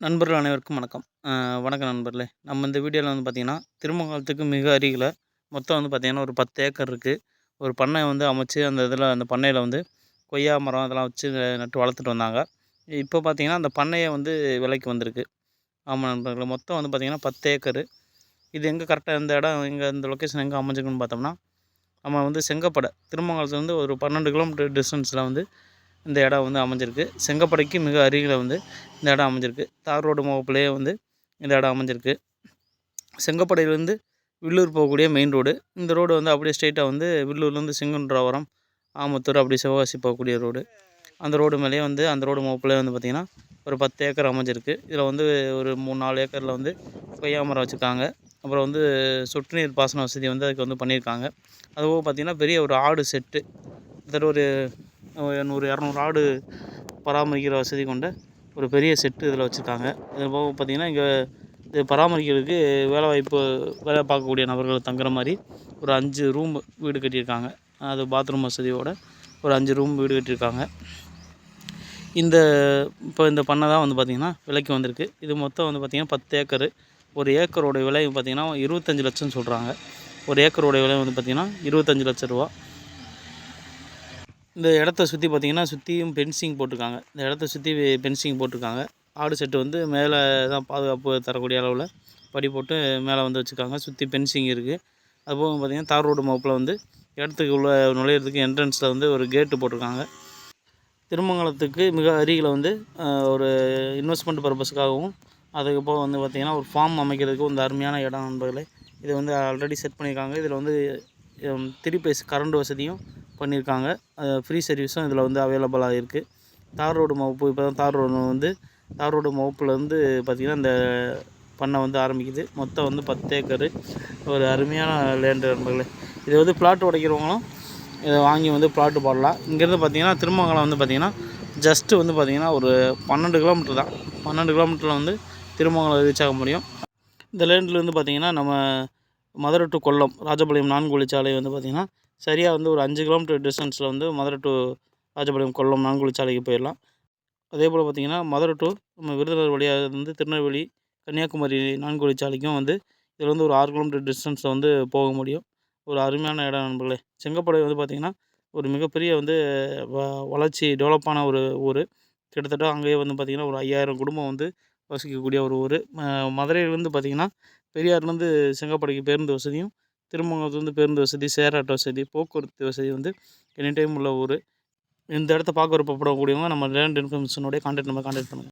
நண்பர்கள் அனைவருக்கும் வணக்கம். வணக்கம் நண்பர்களே. நம்ம இந்த வீடியோவில் வந்து பார்த்திங்கன்னா திருமங்கலத்துக்கு மிக அருகில் மொத்தம் வந்து பார்த்திங்கன்னா ஒரு பத்து ஏக்கர் இருக்குது ஒரு பண்ணை வந்து அமைச்சு அந்த இதில் அந்த பண்ணையில் வந்து கொய்யா மரம் அதெல்லாம் வச்சு நட்டு வளர்த்துட்டு வந்தாங்க. இப்போ பார்த்திங்கன்னா அந்த பண்ணையை வந்து விலைக்கு வந்திருக்கு. ஆமாம் நண்பர்களே மொத்தம் வந்து பார்த்திங்கன்னா பத்து ஏக்கரு. இது எங்கே கரெக்டாக இந்த இடம் எங்கே இந்த லொக்கேஷன் எங்கே அமைஞ்சிருக்குன்னு பார்த்தோம்னா நம்ம வந்து செங்கப்படை திருமங்கலத்துலேருந்து ஒரு பன்னெண்டு கிலோமீட்டர் டிஸ்டன்ஸில் வந்து இந்த இடம் வந்து அமைஞ்சிருக்கு. செங்கப்படைக்கு மிக அருகில் வந்து இந்த இடம் அமைஞ்சிருக்கு. தார் ரோடு முகப்புலேயே வந்து இந்த இடம் அமைஞ்சிருக்கு. செங்கப்படையிலேருந்து வில்லூர் போகக்கூடிய மெயின் ரோடு இந்த ரோடு வந்து அப்படியே ஸ்ட்ரெயிட்டாக வந்து வில்லூர்லேருந்து சிங்கன்றாவரம் ஆமத்தூர் அப்படி சிவகாசி போகக்கூடிய ரோடு அந்த ரோடு மேலேயே வந்து அந்த ரோடு முகப்புலேயே வந்து பார்த்திங்கன்னா ஒரு பத்து ஏக்கர் அமைஞ்சிருக்கு. இதில் வந்து ஒரு மூணு நாலு ஏக்கரில் வந்து கொய்யா மரம் வச்சுருக்காங்க. அப்புறம் வந்து சொட்டு நீர் பாசன வசதி வந்து அதுக்கு வந்து பண்ணியிருக்காங்க அதுவும் பார்த்திங்கன்னா பெரிய ஒரு ஆடு செட்டு. கிட்டத்தட்ட ஒரு நூறு இரநூறு ஆடு பராமரிக்கிற வசதி கொண்ட ஒரு பெரிய செட்டு இதில் வச்சுருக்காங்க. இது போக பார்த்திங்கன்னா இங்கே இது பராமரிக்கிறதுக்கு வேலை வாய்ப்பு வேலை பார்க்கக்கூடிய நபர்கள் தங்குற மாதிரி ஒரு அஞ்சு ரூம் வீடு கட்டியிருக்காங்க. அது பாத்ரூம் வசதியோட ஒரு அஞ்சு ரூம் வீடு கட்டியிருக்காங்க. இந்த இப்போ இந்த பண்ணை தான் வந்து பார்த்திங்கன்னா விலைக்கு வந்திருக்கு. இது மொத்தம் வந்து பார்த்திங்கன்னா பத்து ஏக்கரு. ஒரு ஏக்கரோட விலை பார்த்திங்கன்னா இருபத்தஞ்சி லட்சம் சொல்கிறாங்க. ஒரு ஏக்கரோட விலை வந்து பார்த்திங்கன்னா இருபத்தஞ்சி லட்ச ரூபா. இந்த இடத்த சுற்றி பார்த்திங்கன்னா சுற்றியும் பென்சிங் போட்டிருக்காங்க. இந்த இடத்த சுற்றி பென்சிங் போட்டிருக்காங்க. ஆடு செட்டு வந்து மேலே தான் பாதுகாப்பு தரக்கூடிய அளவில் படி போட்டு மேலே வந்து வச்சுருக்காங்க. சுற்றி பென்சிங் இருக்குது அதுபோக பார்த்திங்கன்னா தார் ரோடு மோப்பில் வந்து இடத்துக்கு உள்ள நுழையிறதுக்கு என்ட்ரன்ஸில் வந்து ஒரு கேட்டு போட்டிருக்காங்க. திருமங்கலத்துக்கு மிக அருகில் வந்து ஒரு இன்வெஸ்ட்மெண்ட் பர்பஸ்க்காகவும் அதுக்கப்புறம் வந்து பார்த்திங்கன்னா ஒரு ஃபார்ம் அமைக்கிறதுக்கு வந்து அருமையான இடம் நண்பர்களே. இது வந்து ஆல்ரெடி செட் பண்ணியிருக்காங்க இதில் வந்து த்ரீ பேஸ் கரண்ட் வசதியும் பண்ணியிருக்காங்க. ஃப்ரீ சர்வீஸும் இதில் வந்து அவைலபிளாக இருக்குது தார் ரோடு மவுப்பு இப்போ தான் தார் ரோடு வந்து தார் ரோடு மவுப்புலேருந்து பார்த்திங்கன்னா இந்த பண்ணை வந்து ஆரம்பிக்குது. மொத்தம் வந்து பத்து ஏக்கரு. ஒரு அருமையான லேண்டு நண்பர்களே. இது வந்து பிளாட் உடைக்கிறவங்களும் இதை வாங்கி வந்து பிளாட்டு போடலாம். இங்கேருந்து பார்த்தீங்கன்னா திருமங்கலம் வந்து பார்த்திங்கன்னா ஜஸ்ட்டு வந்து பார்த்திங்கன்னா ஒரு பன்னெண்டு கிலோமீட்டர் தான். பன்னெண்டு கிலோமீட்டரில் வந்து திருமங்கலம் ரீச் ஆக முடியும். இந்த லேண்ட்லேருந்து பார்த்திங்கன்னா நம்ம மதுரை டு கொல்லம் ராஜபாளையம் நான்கு வழிச்சாலை வந்து பார்த்திங்கன்னா சரியாக வந்து ஒரு அஞ்சு கிலோமீட்டர் டிஸ்டன்ஸில் வந்து மதுரை டு ராஜபாளையம் கொல்லம் நான்கு வழிச்சாலைக்கு போயிடலாம். அதே போல் பார்த்திங்கன்னா மதுரை டு நம்ம விருதுநகர் வழியாக வந்து திருநெல்வேலி கன்னியாகுமரி நான்கு வழிச்சாலைக்கும் வந்து இதில் வந்து ஒரு ஆறு கிலோமீட்டர் டிஸ்டன்ஸில் வந்து போக முடியும். ஒரு அருமையான இடம் நண்பர்களே. செங்கப்படை வந்து பார்த்திங்கன்னா ஒரு மிகப்பெரிய வந்து வ வளர்ச்சி டெவலப்பான ஒரு ஊர். கிட்டத்தட்ட அங்கேயே வந்து பார்த்திங்கன்னா ஒரு ஐயாயிரம் குடும்பம் வந்து வசிக்கக்கூடிய ஒரு ஊர். மதுரையிலேருந்து பார்த்திங்கன்னா பெரியார்லேருந்து செங்கப்பாடிக்கு பேருந்து வசதியும் திருமங்கலத்துலேருந்து பேருந்து வசதி சேர் ஆட்டோ வசதி போக்குவரத்து வசதி வந்து எனி டைம் உள்ள ஊர். இந்த இடத்த பார்க்க விருப்பப்படக்கூடியவங்க நம்ம லேண்ட் இன்ஃபர்மேஷனுடைய கான்டாக்ட் நம்பர் கான்டாக்ட் பண்ணுங்கள்